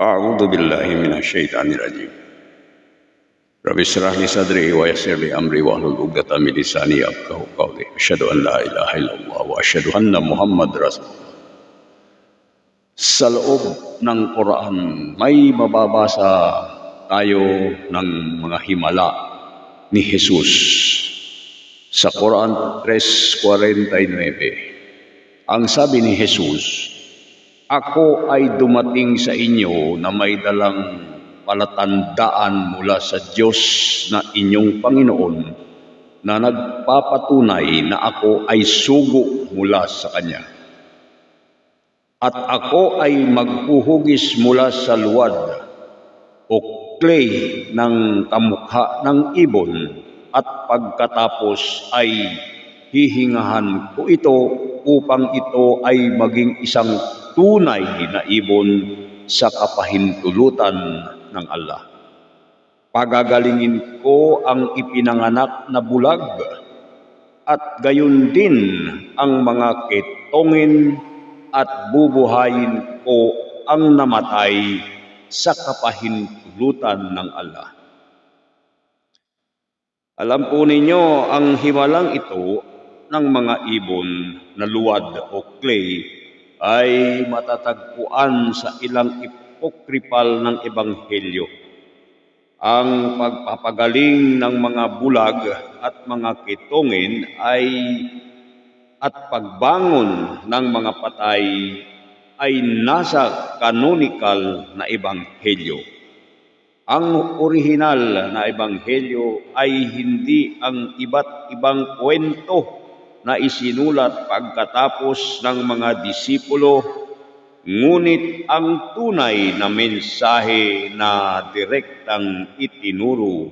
أعوذ بالله من الشيطان الرجيم رب اشرح لي صدري ويسر لي أمري واحلل عقدة من لساني يفقهوا قولي أشهد أن لا إله إلا الله وأشهد أن محمد رسول الله Sa loob ng Quran, may mababasa tayo ng mga himala ni Jesus. Sa Quran 3.49, ang sabi ni Jesus, ako ay dumating sa inyo na may dalang palatandaan mula sa Diyos na inyong Panginoon na nagpapatunay na ako ay sugo mula sa Kanya. At ako ay maghuhugis mula sa luwad o clay ng kamukha ng ibon at pagkatapos ay hihingahan ko ito upang ito ay maging isang tunay na ibon sa kapahintulutan ng Allah. Pagagalingin ko ang ipinanganak na bulag at gayon din ang mga ketongin at bubuhayin ko ang namatay sa kapahintulutan ng Allah. Alam po ninyo ang himalang ito ng mga ibon na luwad o clay ay matatagpuan sa ilang ipokripal ng Ebanghelyo. Ang pagpapagaling ng mga bulag at mga kitongin ay at pagbangon ng mga patay ay nasa canonical na ebanghelyo. Ang orihinal na ebanghelyo ay hindi ang iba't ibang kwento na isinulat pagkatapos ng mga disipulo, ngunit ang tunay na mensahe na direktang itinuro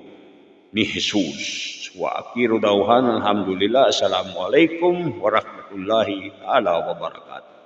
ni Jesus. Wa akiru dawhan alhamdulillah. Assalamualaikum warahmatullahi taala wabarakatuh.